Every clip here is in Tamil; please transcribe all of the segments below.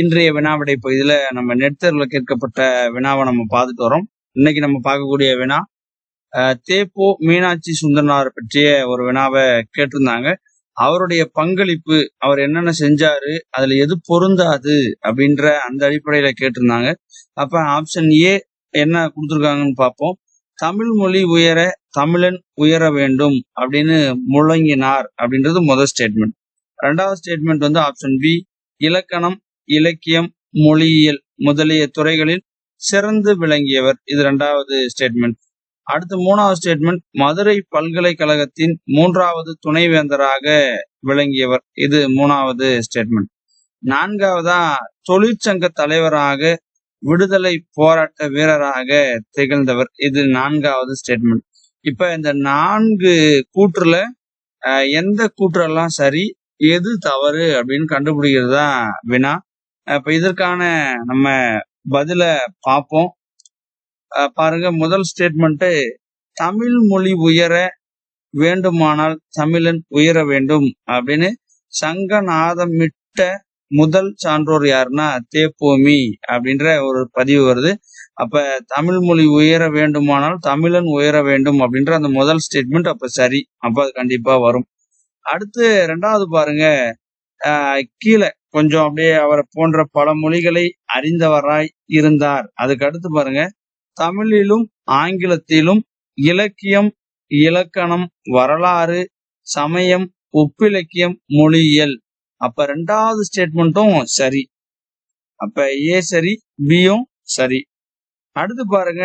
இன்றைய வினாவிடை பகுதியில நம்ம நெடுத்தரில் கேட்கப்பட்ட வினாவை நம்ம பார்த்துட்டு வரோம். இன்னைக்கு நம்ம பார்க்கக்கூடிய வினா தேப்போ மீனாட்சி சுந்தரனார் பற்றிய ஒரு வினாவை கேட்டிருந்தாங்க. அவருடைய பங்களிப்பு அவர் என்னென்ன செஞ்சாரு அதுல எது பொருந்தாது அப்படின்ற அந்த அடிப்படையில கேட்டிருந்தாங்க. அப்ப ஆப்ஷன் ஏ என்ன கொடுத்துருக்காங்கன்னு பார்ப்போம். தமிழ் மொழி உயர தமிழன் உயர வேண்டும் அப்படின்னு முழங்கினார் அப்படின்றது முதல் ஸ்டேட்மெண்ட் ரெண்டாவது ஸ்டேட்மெண்ட் வந்து ஆப்ஷன் பி இலக்கணம் இலக்கியம் மொழியியல் முதலிய துறைகளில் சிறந்து விளங்கியவர். இது ரெண்டாவது ஸ்டேட்மெண்ட் அடுத்து மூணாவது ஸ்டேட்மெண்ட் மதுரை பல்கலைக்கழகத்தின் மூன்றாவது துணைவேந்தராக விளங்கியவர். இது மூணாவது ஸ்டேட்மெண்ட் நான்காவதா தொழிற்சங்க தலைவராக விடுதலை போராட்ட வீரராக திகழ்ந்தவர். இது நான்காவது ஸ்டேட்மெண்ட் இப்ப இந்த நான்கு கூற்றுல எந்த கூற்றெல்லாம் சரி எது தவறு அப்படின்னு கண்டுபிடிக்கிறது தான் வினா. அப்ப இதற்கான நம்ம பதில பார்ப்போம் பாருங்க முதல் ஸ்டேட்மெண்ட்டு தமிழ் மொழி உயர வேண்டுமானால் தமிழன் உயர வேண்டும் அப்படின்னு சங்கநாதமிட்ட முதல் சான்றோர் யாருன்னா தேப்போமி அப்படின்ற ஒரு பதிவு வருது. அப்ப தமிழ் மொழி உயர வேண்டுமானால் தமிழன் உயர வேண்டும் அப்படின்ற அந்த முதல் ஸ்டேட்மெண்ட் அப்ப சரி. அப்ப அது கண்டிப்பா வரும். அடுத்து ரெண்டாவது பாருங்க கீழே கொஞ்சம் அப்படியே அவரை போன்ற பல மொழிகளை அறிந்தவராய் இருந்தார். அதுக்கு அடுத்து பாருங்க தமிழிலும் ஆங்கிலத்திலும் இலக்கியம் இலக்கணம் வரலாறு சமயம் ஒப்பிலக்கியம் மொழியியல். அப்ப ரெண்டாவது ஸ்டேட்மெண்ட்டும் சரி. அப்ப ஏ சரி பியும் சரி. அடுத்து பாருங்க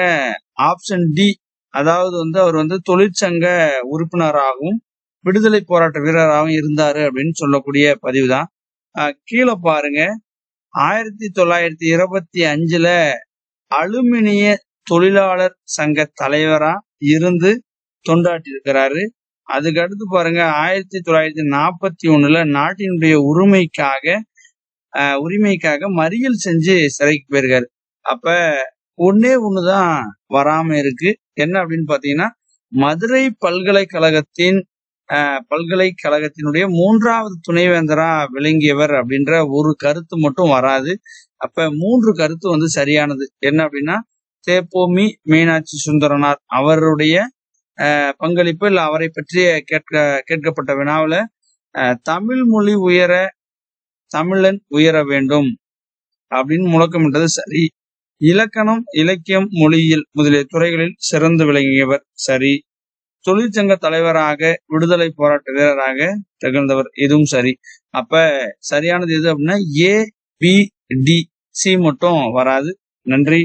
ஆப்ஷன் டி அதாவது வந்து அவர் வந்து தொழிற்சங்க உறுப்பினராகவும் விடுதலை போராட்ட வீரராகவும் இருந்தாரு அப்படின்னு சொல்லக்கூடிய பதிவு தான் கீழே பாருங்க. ஆயிரத்தி தொள்ளாயிரத்தி இருபத்தி அஞ்சுல அலுமினிய தொழிலாளர் சங்க தலைவரா இருந்து தொண்டாட்டி இருக்கிறாரு அதுக்கு அடுத்து பாருங்க ஆயிரத்தி தொள்ளாயிரத்தி நாற்பத்தி ஒண்ணுல நாட்டினுடைய உரிமைக்காக உரிமைக்காக மறியல் செஞ்சு சிறைக்கு போயிருக்காரு. அப்ப ஒன்னே ஒண்ணுதான் வராம இருக்கு. என்ன அப்படின்னு பாத்தீங்கன்னா மதுரை பல்கலைக்கழகத்தின் பல்கலைக்கழகத்தினுடைய மூன்றாவது துணைவேந்தரா விளங்கியவர் அப்படின்ற ஒரு கருத்து மட்டும் வராது. அப்ப மூன்று கருத்து வந்து சரியானது. என்ன அப்படின்னா தேப்போமி மீனாட்சி சுந்தரனார் அவருடைய பங்களிப்பு இல்ல அவரை பற்றிய கேட்க கேட்கப்பட்ட வினாவில் தமிழ் மொழி உயர தமிழன் உயர வேண்டும் அப்படின்னு முழக்கமிட்டது சரி. இலக்கணம் இலக்கியம் மொழியியல் முதலிய துறைகளில் சிறந்து விளங்கியவர் சரி. தொழிற்சங்க தலைவராக விடுதலை போராட்ட வீரராக திகழ்ந்தவர் இதுவும் சரி. அப்ப சரியானது எது அப்படின்னா ஏ பி டி சி மட்டும் வராது. நன்றி.